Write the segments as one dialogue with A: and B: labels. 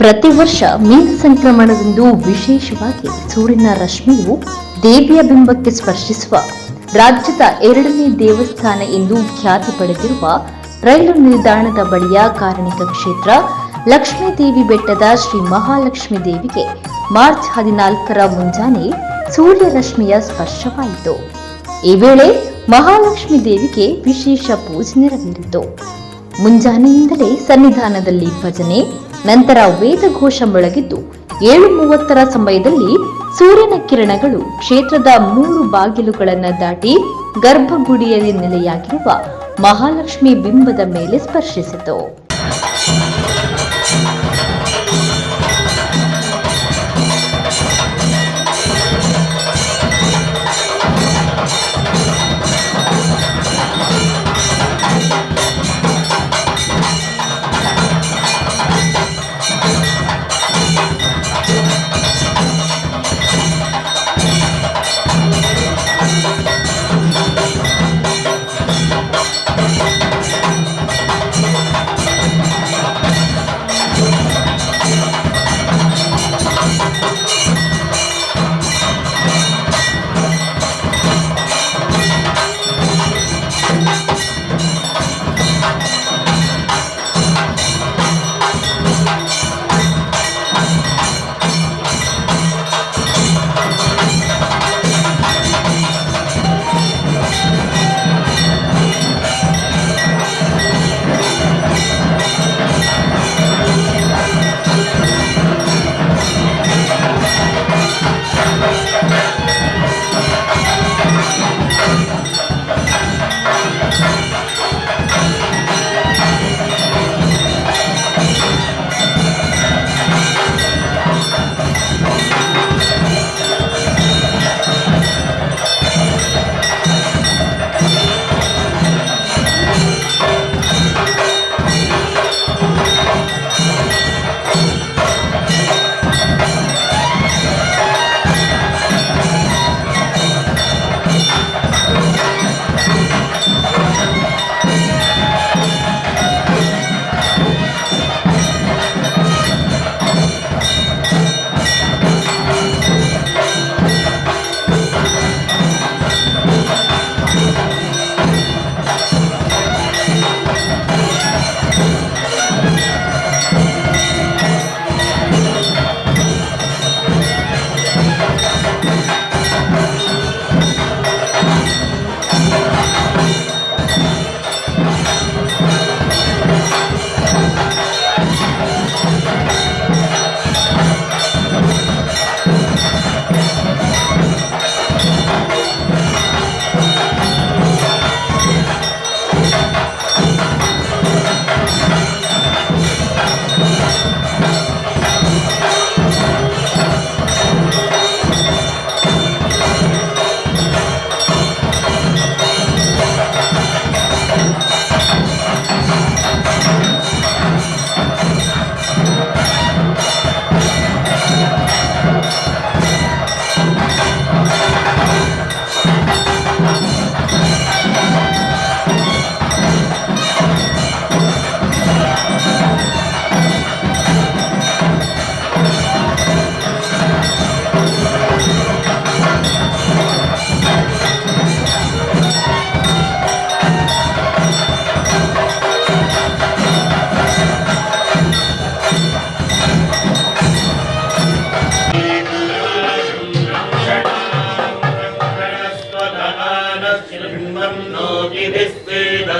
A: ಪ್ರತಿ ವರ್ಷ ಮೀನ ಸಂಕ್ರಮಣದಂದು ವಿಶೇಷವಾಗಿ ಸೂರ್ಯನ ರಶ್ಮಿಯು ದೇವಿಯ ಬಿಂಬಕ್ಕೆ ಸ್ಪರ್ಶಿಸುವ ರಾಜ್ಯದ ಎರಡನೇ ದೇವಸ್ಥಾನ ಎಂದು ಖ್ಯಾತಿ ಪಡೆದಿರುವ ರೈಲು ನಿಲ್ದಾಣದ ಬಳಿಯ ಕಾರಣಿಕ ಕ್ಷೇತ್ರ ಲಕ್ಷ್ಮೀದೇವಿ ಬೆಟ್ಟದ ಶ್ರೀ ಮಹಾಲಕ್ಷ್ಮೀ ದೇವಿಗೆ ಮಾರ್ಚ್ ಹದಿನಾಲ್ಕರ ಮುಂಜಾನೆ ಸೂರ್ಯ ರಶ್ಮಿಯ ಸ್ಪರ್ಶವಾಯಿತು. ಈ ವೇಳೆ ಮಹಾಲಕ್ಷ್ಮೀ ದೇವಿಗೆ ವಿಶೇಷ ಪೂಜೆ ನೆರವೇರಿತು. ಮುಂಜಾನೆಯಿಂದಲೇ ಸನ್ನಿಧಾನದಲ್ಲಿ ಭಜನೆ ನಂತರ ವೇದಘೋಷ ಮೊಳಗಿದ್ದು ಏಳು ಮೂವತ್ತರ ಸಮಯದಲ್ಲಿ ಸೂರ್ಯನ ಕಿರಣಗಳು ಕ್ಷೇತ್ರದ ಮೂರು ಬಾಗಿಲುಗಳನ್ನು ದಾಟಿ ಗರ್ಭಗುಡಿಯಲ್ಲಿ ನೆಲೆಯಾಗಿರುವ ಮಹಾಲಕ್ಷ್ಮಿ ಬಿಂಬದ ಮೇಲೆ ಸ್ಪರ್ಶಿಸಿತು.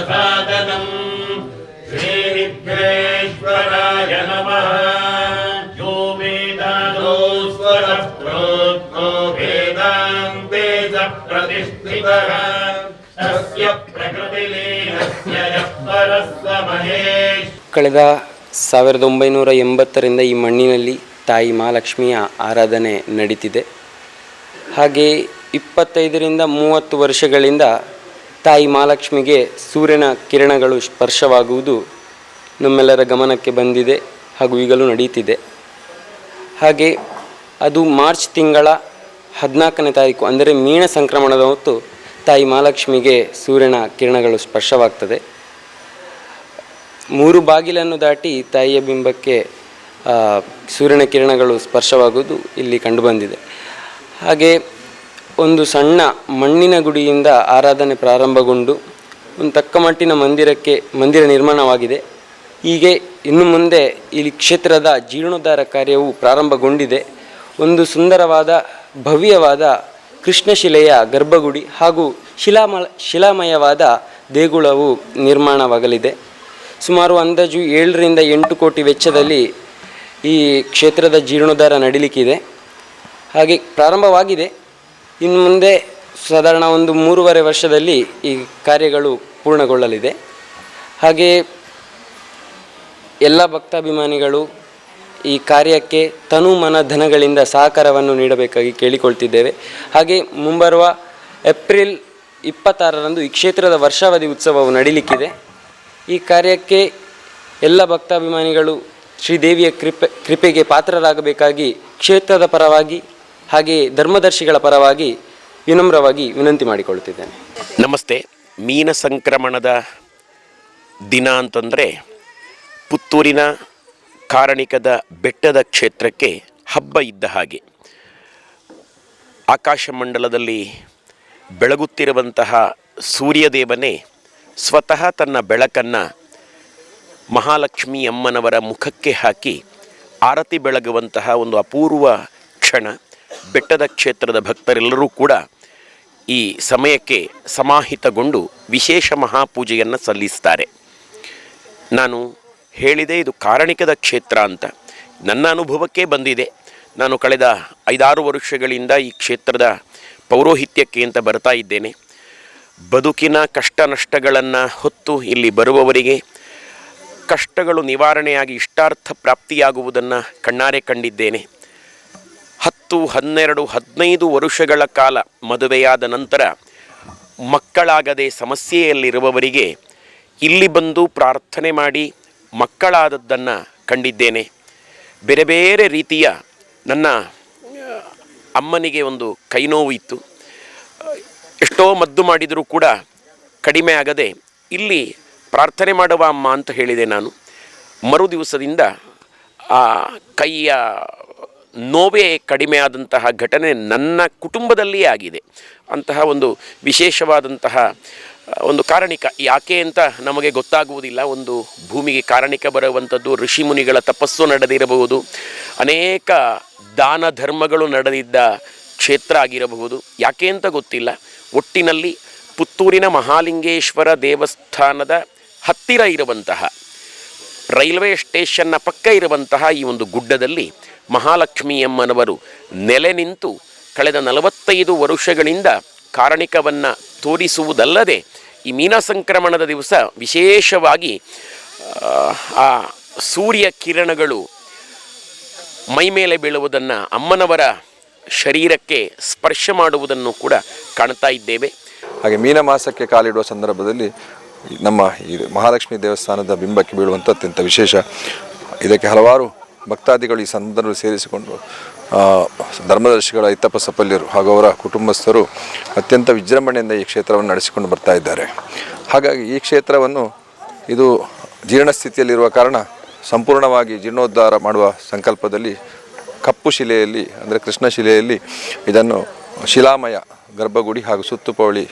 B: साधनम् श्रीविघ्नेश्वराय नमः यो वेदानो स्वरः प्रोक्तो वेदान्ते च प्रतिष्ठितः तस्य प्रकृतिलीनस्य यः परः स महेश्वरः
C: ಕಳೆದ ಸಾವಿರದ ಒಂಬೈನೂರ ಎಂಬತ್ತರಿಂದ ಈ ಮಣ್ಣಿನಲ್ಲಿ ತಾಯಿ ಮಹಾಲಕ್ಷ್ಮಿಯ ಆರಾಧನೆ ನಡೀತಿದೆ ಹಾಗೆ ಇಪ್ಪತ್ತೈದರಿಂದ ಮೂವತ್ತು ವರ್ಷಗಳಿಂದ ತಾಯಿ ಮಹಾಲಕ್ಷ್ಮಿಗೆ ಸೂರ್ಯನ ಕಿರಣಗಳು ಸ್ಪರ್ಶವಾಗುವುದು ನಮ್ಮೆಲ್ಲರ ಗಮನಕ್ಕೆ ಬಂದಿದೆ ಹಾಗೂ ಈಗಲೂ ನಡೆಯುತ್ತಿದೆ ಹಾಗೆ ಅದು ಮಾರ್ಚ್ ತಿಂಗಳ ಹದಿನಾಲ್ಕನೇ ತಾರೀಕು, ಅಂದರೆ ಮೀನ ಸಂಕ್ರಮಣದ ಹೊತ್ತು ತಾಯಿ ಮಹಾಲಕ್ಷ್ಮಿಗೆ ಸೂರ್ಯನ ಕಿರಣಗಳು ಸ್ಪರ್ಶವಾಗ್ತದೆ. ಮೂರು ಬಾಗಿಲನ್ನು ದಾಟಿ ತಾಯಿಯ ಬಿಂಬಕ್ಕೆ ಸೂರ್ಯನ ಕಿರಣಗಳು ಸ್ಪರ್ಶವಾಗುವುದು ಇಲ್ಲಿ ಕಂಡುಬಂದಿದೆ ಹಾಗೆ ಒಂದು ಸಣ್ಣ ಮಣ್ಣಿನ ಗುಡಿಯಿಂದ ಆರಾಧನೆ ಪ್ರಾರಂಭಗೊಂಡು ಒಂದು ತಕ್ಕ ಮಟ್ಟಿನ ಮಂದಿರಕ್ಕೆ ಮಂದಿರ ನಿರ್ಮಾಣವಾಗಿದೆ. ಹೀಗೆ ಇನ್ನು ಮುಂದೆ ಇಲ್ಲಿ ಕ್ಷೇತ್ರದ ಜೀರ್ಣೋದ್ಧಾರ ಕಾರ್ಯವು ಪ್ರಾರಂಭಗೊಂಡಿದೆ. ಒಂದು ಸುಂದರವಾದ, ಭವ್ಯವಾದ ಕೃಷ್ಣಶಿಲೆಯ ಗರ್ಭಗುಡಿ ಹಾಗೂ ಶಿಲಾಮ, ಶಿಲಾಮಯವಾದ ದೇಗುಲವು ನಿರ್ಮಾಣವಾಗಲಿದೆ. ಸುಮಾರು ಅಂದಾಜು ಏಳರಿಂದ ಎಂಟು ಕೋಟಿ ವೆಚ್ಚದಲ್ಲಿ ಈ ಕ್ಷೇತ್ರದ ಜೀರ್ಣೋದ್ಧಾರ ನಡೀಲಿಕ್ಕಿದೆ. ಹಾಗೆ ಪ್ರಾರಂಭವಾಗಿದೆ. ಇನ್ನು ಮುಂದೆ ಸಾಧಾರಣ ಒಂದು ಮೂರುವರೆ ವರ್ಷದಲ್ಲಿ ಈ ಕಾರ್ಯಗಳು ಪೂರ್ಣಗೊಳ್ಳಲಿದೆ. ಹಾಗೆ ಎಲ್ಲ ಭಕ್ತಾಭಿಮಾನಿಗಳು ಈ ಕಾರ್ಯಕ್ಕೆ ತನು ಮನ ಧನಗಳಿಂದ ಸಹಕಾರವನ್ನು ನೀಡಬೇಕಾಗಿ ಕೇಳಿಕೊಳ್ತಿದ್ದೇವೆ. ಹಾಗೆ ಮುಂಬರುವ ಏಪ್ರಿಲ್ ಇಪ್ಪತ್ತಾರರಂದು ಈ ಕ್ಷೇತ್ರದ ವರ್ಷಾವಧಿ ಉತ್ಸವವು ನಡೀಲಿಕ್ಕಿದೆ. ಈ ಕಾರ್ಯಕ್ಕೆ ಎಲ್ಲ ಭಕ್ತಾಭಿಮಾನಿಗಳು ಶ್ರೀದೇವಿಯ ಕೃಪೆ, ಕೃಪೆಗೆ ಪಾತ್ರರಾಗಬೇಕಾಗಿ ಕ್ಷೇತ್ರದ ಪರವಾಗಿ ಹಾಗೆ ಧರ್ಮದರ್ಶಿಗಳ ಪರವಾಗಿ ವಿನಮ್ರವಾಗಿ ವಿನಂತಿ ಮಾಡಿಕೊಳ್ಳುತ್ತಿದ್ದೇನೆ.
D: ನಮಸ್ತೆ. ಮೀನ ಸಂಕ್ರಮಣದ ದಿನ ಅಂತಂದರೆ ಪುತ್ತೂರಿನ ಕಾರಣಿಕದ ಬೆಟ್ಟದ ಕ್ಷೇತ್ರಕ್ಕೆ ಹಬ್ಬ ಇದ್ದ ಹಾಗೆ. ಆಕಾಶಮಂಡಲದಲ್ಲಿ ಬೆಳಗುತ್ತಿರುವಂತಹ ಸೂರ್ಯದೇವನೇ ಸ್ವತಃ ತನ್ನ ಬೆಳಕನ್ನು ಮಹಾಲಕ್ಷ್ಮಿ ಅಮ್ಮನವರ ಮುಖಕ್ಕೆ ಹಾಕಿ ಆರತಿ ಬೆಳಗುವಂತಹ ಒಂದು ಅಪೂರ್ವ ಕ್ಷಣ. ಬೆಟ್ಟದ ಕ್ಷೇತ್ರದ ಭಕ್ತರೆಲ್ಲರೂ ಕೂಡ ಈ ಸಮಯಕ್ಕೆ ಸಮಾಹಿತಗೊಂಡು ವಿಶೇಷ ಮಹಾಪೂಜೆಯನ್ನು ಸಲ್ಲಿಸ್ತಾರೆ. ನಾನು ಹೇಳಿದೆ ಇದು ಕಾರಣಿಕದ ಕ್ಷೇತ್ರ ಅಂತ. ನನ್ನ ಅನುಭವಕ್ಕೆ ಬಂದಿದೆ. ನಾನು ಕಳೆದ ಐದಾರು ವರ್ಷಗಳಿಂದ ಈ ಕ್ಷೇತ್ರದ ಪೌರೋಹಿತ್ಯಕ್ಕೆ ಅಂತ ಬರ್ತಾ ಇದ್ದೇನೆ. ಬದುಕಿನ ಕಷ್ಟ ನಷ್ಟಗಳನ್ನು ಹೊತ್ತು ಇಲ್ಲಿ ಬರುವವರಿಗೆ ಕಷ್ಟಗಳು ನಿವಾರಣೆಯಾಗಿ ಇಷ್ಟಾರ್ಥ ಪ್ರಾಪ್ತಿಯಾಗುವುದನ್ನು ಕಣ್ಣಾರೆ ಕಂಡಿದ್ದೇನೆ. ಹತ್ತು, ಹನ್ನೆರಡು, ಹದಿನೈದು ವರುಷಗಳ ಕಾಲ ಮದುವೆಯಾದ ನಂತರ ಮಕ್ಕಳಾಗದೆ ಸಮಸ್ಯೆಯಲ್ಲಿರುವವರಿಗೆ ಇಲ್ಲಿ ಬಂದು ಪ್ರಾರ್ಥನೆ ಮಾಡಿ ಮಕ್ಕಳಾದದ್ದನ್ನು ಕಂಡಿದ್ದೇನೆ. ಬೇರೆ ಬೇರೆ ರೀತಿಯ ನನ್ನ, ಅಮ್ಮನಿಗೆ ಒಂದು ಕೈನೋವು ಇತ್ತು. ಎಷ್ಟೋ ಮದ್ದು ಮಾಡಿದರೂ ಕೂಡ ಕಡಿಮೆ ಆಗದೆ ಇಲ್ಲಿ ಪ್ರಾರ್ಥನೆ ಮಾಡುವ ಅಮ್ಮ ಅಂತ ಹೇಳಿದೆ ನಾನು. ಮರು ದಿವಸದಿಂದ ಆ ಕೈಯ ನೋವೇ ಕಡಿಮೆ ಆದಂತಹ ಘಟನೆ ನನ್ನ ಕುಟುಂಬದಲ್ಲಿ ಆಗಿದೆ. ಅಂತಹ ಒಂದು ವಿಶೇಷವಾದಂತಹ ಒಂದು ಕಾರಣಿಕ. ಯಾಕೆ ಅಂತ ನಮಗೆ ಗೊತ್ತಾಗುವುದಿಲ್ಲ. ಒಂದು ಭೂಮಿಗೆ ಕಾರಣಿಕ ಬರುವಂಥದ್ದು, ಋಷಿ ಮುನಿಗಳ ತಪಸ್ಸು ನಡೆದಿರಬಹುದು. ಅನೇಕ ದಾನ ಧರ್ಮಗಳು ನಡೆದಿದ್ದ ಕ್ಷೇತ್ರ ಆಗಿರಬಹುದು. ಯಾಕೆ ಅಂತ ಗೊತ್ತಿಲ್ಲ. ಒಟ್ಟಿನಲ್ಲಿ ಪುತ್ತೂರಿನ ಮಹಾಲಿಂಗೇಶ್ವರ ದೇವಸ್ಥಾನದ ಹತ್ತಿರ ಇರುವಂತಹ, ರೈಲ್ವೆ ಸ್ಟೇಷನ್ನ ಪಕ್ಕ ಇರುವಂತಹ ಈ ಒಂದು ಗುಡ್ಡದಲ್ಲಿ ಮಹಾಲಕ್ಷ್ಮಿಯಮ್ಮನವರು ನೆಲೆ ನಿಂತು ಕಳೆದ ನಲವತ್ತೈದು ವರುಷಗಳಿಂದ ಕಾರಣಿಕವನ್ನು ತೋರಿಸುವುದಲ್ಲದೆ ಈ ಮೀನ ಸಂಕ್ರಮಣದ ದಿವಸ ವಿಶೇಷವಾಗಿ ಆ, ಆ ಸೂರ್ಯ ಕಿರಣಗಳು ಮೈಮೇಲೆ ಬೀಳುವುದನ್ನು ಅಮ್ಮನವರ ಶರೀರಕ್ಕೆ ಸ್ಪರ್ಶ ಮಾಡುವುದನ್ನು ಕೂಡ ಕಾಣ್ತಾ ಇದ್ದೇವೆ.
E: ಹಾಗೆ ಮೀನ ಮಾಸಕ್ಕೆ ಕಾಲಿಡುವ ಸಂದರ್ಭದಲ್ಲಿ ನಮ್ಮ ಈ ಮಹಾಲಕ್ಷ್ಮಿ ದೇವಸ್ಥಾನದ ಬಿಂಬಕ್ಕೆ ಬೀಳುವಂಥ ಅತ್ಯಂತ ವಿಶೇಷ. ಇದಕ್ಕೆ ಹಲವಾರು ಭಕ್ತಾದಿಗಳು ಈ ಸಂದರ್ಭದಲ್ಲಿ ಸೇರಿಸಿಕೊಂಡು ಧರ್ಮದರ್ಶಿಗಳ ಐತಪ್ಪ ಸಪಲ್ಯರು ಹಾಗೂ ಅವರ ಕುಟುಂಬಸ್ಥರು ಅತ್ಯಂತ ವಿಜೃಂಭಣೆಯಿಂದ ಈ ಕ್ಷೇತ್ರವನ್ನು ನಡೆಸಿಕೊಂಡು ಬರ್ತಾ ಇದ್ದಾರೆ. ಹಾಗಾಗಿ ಈ ಕ್ಷೇತ್ರವನ್ನು ಇದು ಜೀರ್ಣ ಸ್ಥಿತಿಯಲ್ಲಿರುವ ಕಾರಣ ಸಂಪೂರ್ಣವಾಗಿ ಜೀರ್ಣೋದ್ಧಾರ ಮಾಡುವ ಸಂಕಲ್ಪದಲ್ಲಿ ಕಪ್ಪು ಶಿಲೆಯಲ್ಲಿ, ಅಂದರೆ ಕೃಷ್ಣ ಶಿಲೆಯಲ್ಲಿ ಇದನ್ನು ಶಿಲಾಮಯ, ಗರ್ಭಗುಡಿ ಹಾಗೂ ಸುತ್ತುಪೌಳಿ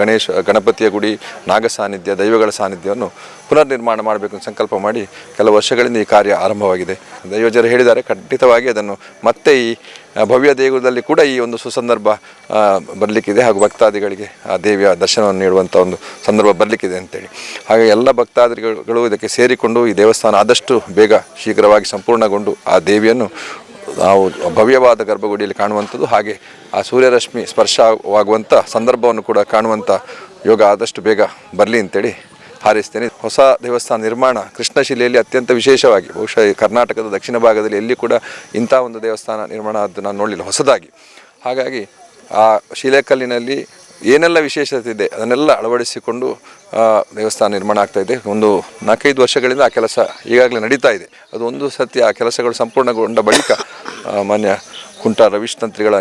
E: ಗಣೇಶ, ಗಣಪತಿಯ ಗುಡಿ ನಾಗ ಸಾನ್ನಿಧ್ಯ ದೈವಗಳ ಸಾನ್ನಿಧ್ಯವನ್ನು ಪುನರ್ ನಿರ್ಮಾಣ ಮಾಡಬೇಕು ಸಂಕಲ್ಪ ಮಾಡಿ ಕೆಲವು ವರ್ಷಗಳಿಂದ ಈ ಕಾರ್ಯ ಆರಂಭವಾಗಿದೆ. ದೈವಜರು ಹೇಳಿದ್ದಾರೆ, ಖಂಡಿತವಾಗಿ ಅದನ್ನು ಮತ್ತೆ ಈ ಭವ್ಯ ದೇಗುಲದಲ್ಲಿ ಕೂಡ ಈ ಒಂದು ಸುಸಂದರ್ಭ ಬರಲಿಕ್ಕಿದೆ ಹಾಗೂ ಭಕ್ತಾದಿಗಳಿಗೆ ಆ ದೇವಿಯ ದರ್ಶನವನ್ನು ನೀಡುವಂಥ ಒಂದು ಸಂದರ್ಭ ಬರಲಿಕ್ಕಿದೆ ಅಂತೇಳಿ. ಹಾಗೆ ಎಲ್ಲ ಭಕ್ತಾದಿಗಳು ಇದಕ್ಕೆ ಸೇರಿಕೊಂಡು ಈ ದೇವಸ್ಥಾನ ಆದಷ್ಟು ಬೇಗ ಶೀಘ್ರವಾಗಿ ಸಂಪೂರ್ಣಗೊಂಡು ಆ ದೇವಿಯನ್ನು ನಾವು ಭವ್ಯವಾದ ಗರ್ಭಗುಡಿಯಲ್ಲಿ ಕಾಣುವಂಥದ್ದು ಹಾಗೆ ಆ ಸೂರ್ಯರಶ್ಮಿ ಸ್ಪರ್ಶವಾಗುವಂಥ ಸಂದರ್ಭವನ್ನು ಕೂಡ ಕಾಣುವಂಥ ಯೋಗ ಆದಷ್ಟು ಬೇಗ ಬರಲಿ ಅಂತೇಳಿ ಹಾರೈಸ್ತೇನೆ. ಹೊಸ ದೇವಸ್ಥಾನ ನಿರ್ಮಾಣ ಕೃಷ್ಣಶಿಲೆಯಲ್ಲಿ ಅತ್ಯಂತ ವಿಶೇಷವಾಗಿ, ಬಹುಶಃ ಕರ್ನಾಟಕದ ದಕ್ಷಿಣ ಭಾಗದಲ್ಲಿ ಎಲ್ಲಿ ಕೂಡ ಇಂಥ ಒಂದು ದೇವಸ್ಥಾನ ನಿರ್ಮಾಣ ಆದ್ದು ನಾನು ನೋಡಲಿಲ್ಲ, ಹೊಸದಾಗಿ. ಹಾಗಾಗಿ ಆ ಶಿಲೆಕಲ್ಲಿನಲ್ಲಿ ಏನೆಲ್ಲ ವಿಶೇಷತೆ ಇದೆ ಅದನ್ನೆಲ್ಲ ಅಳವಡಿಸಿಕೊಂಡು ದೇವಸ್ಥಾನ ನಿರ್ಮಾಣ ಆಗ್ತಾ ಇದೆ. ಒಂದು ನಾಲ್ಕೈದು ವರ್ಷಗಳಿಂದ ಆ ಕೆಲಸ ಈಗಾಗಲೇ ನಡೀತಾ ಇದೆ. ಅದು ಒಂದು ಸತಿ ಆ ಕೆಲಸಗಳು ಸಂಪೂರ್ಣಗೊಂಡ ಬಳಿಕ ಮಾನ್ಯ ಕುಂಟ ರವೀಶ್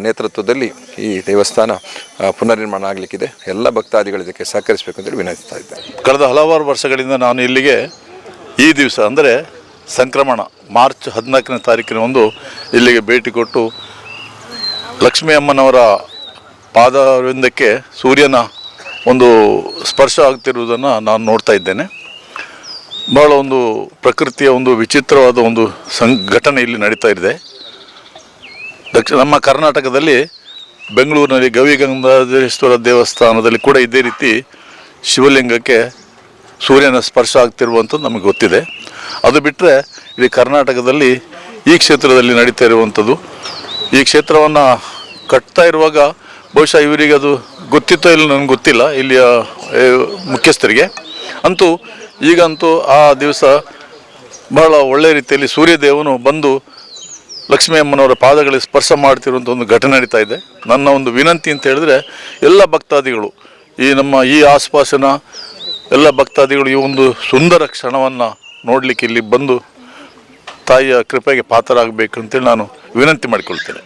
E: ನೇತೃತ್ವದಲ್ಲಿ ಈ ದೇವಸ್ಥಾನ ಪುನರ್ ಪುನರ್ನಿರ್ಮಾಣ ಆಗಲಿಕ್ಕಿದೆ. ಎಲ್ಲ ಭಕ್ತಾದಿಗಳು ಇದಕ್ಕೆ ಸಹಕರಿಸಬೇಕು ಅಂತೇಳಿ ವಿನಂತಿಸ್ತಾ ಇದ್ದಾರೆ
F: ಕಳೆದ ಹಲವಾರು ವರ್ಷಗಳಿಂದ ನಾನು ಇಲ್ಲಿಗೆ ಈ ದಿವಸ, ಅಂದರೆ ಸಂಕ್ರಮಣ, ಮಾರ್ಚ್ ಹದಿನಾಲ್ಕನೇ ತಾರೀಕಿನ ಒಂದು ಇಲ್ಲಿಗೆ ಭೇಟಿ ಕೊಟ್ಟು ಲಕ್ಷ್ಮೀ ಅಮ್ಮನವರ ಪಾದವೃಂದಕ್ಕೆ ಸೂರ್ಯನ ಒಂದು ಸ್ಪರ್ಶ ಆಗ್ತಿರುವುದನ್ನು ನಾನು ನೋಡ್ತಾ ಇದ್ದೇನೆ. ಬಹಳ ಒಂದು ಪ್ರಕೃತಿಯ ಒಂದು ವಿಚಿತ್ರವಾದ ಒಂದು ಸಂಘಟನೆ ಇಲ್ಲಿ ನಡೀತಾ ಇದೆ. ದಕ್ಷಿಣ ನಮ್ಮ ಕರ್ನಾಟಕದಲ್ಲಿ ಬೆಂಗಳೂರಿನಲ್ಲಿ ಗವಿಗಂಗಾಧರೇಶ್ವರ ದೇವಸ್ಥಾನದಲ್ಲಿ ಕೂಡ ಇದೇ ರೀತಿ ಶಿವಲಿಂಗಕ್ಕೆ ಸೂರ್ಯನ ಸ್ಪರ್ಶ ಆಗ್ತಿರುವಂಥದ್ದು ನಮಗೆ ಗೊತ್ತಿದೆ. ಅದು ಬಿಟ್ಟರೆ ಇಡೀ ಕರ್ನಾಟಕದಲ್ಲಿ ಈ ಕ್ಷೇತ್ರದಲ್ಲಿ ನಡೀತಾ ಇರುವಂಥದ್ದು. ಈ ಕ್ಷೇತ್ರವನ್ನು ಕಟ್ತಾ ಇರುವಾಗ ಬಹುಶಃ ಇವರಿಗೆ ಅದು ಗೊತ್ತಿತ್ತೋ ಇಲ್ಲ ನನಗೆ ಗೊತ್ತಿಲ್ಲ, ಇಲ್ಲಿಯ ಮುಖ್ಯಸ್ಥರಿಗೆ. ಅಂತೂ ಈಗಂತೂ ಆ ದಿವಸ ಬಹಳ ಒಳ್ಳೆಯ ರೀತಿಯಲ್ಲಿ ಸೂರ್ಯದೇವನು ಬಂದು ಲಕ್ಷ್ಮೀ ಅಮ್ಮನವರ ಪಾದಗಳಿಗೆ ಸ್ಪರ್ಶ ಮಾಡ್ತಿರುವಂಥ ಒಂದು ಘಟನೆ ನಡೀತಾ ಇದೆ. ನನ್ನ ಒಂದು ವಿನಂತಿ ಅಂತ ಹೇಳಿದ್ರೆ, ಎಲ್ಲ ಭಕ್ತಾದಿಗಳು, ಈ ನಮ್ಮ ಈ ಆಸ್ಪಾಸಿನ ಎಲ್ಲ ಭಕ್ತಾದಿಗಳು ಈ ಒಂದು ಸುಂದರ ಕ್ಷಣವನ್ನು ನೋಡಲಿಕ್ಕೆ ಇಲ್ಲಿ ಬಂದು ತಾಯಿಯ ಕೃಪೆಗೆ ಪಾತ್ರರಾಗಬೇಕು ಅಂತೇಳಿ ನಾನು ವಿನಂತಿ ಮಾಡಿಕೊಳ್ತೇನೆ.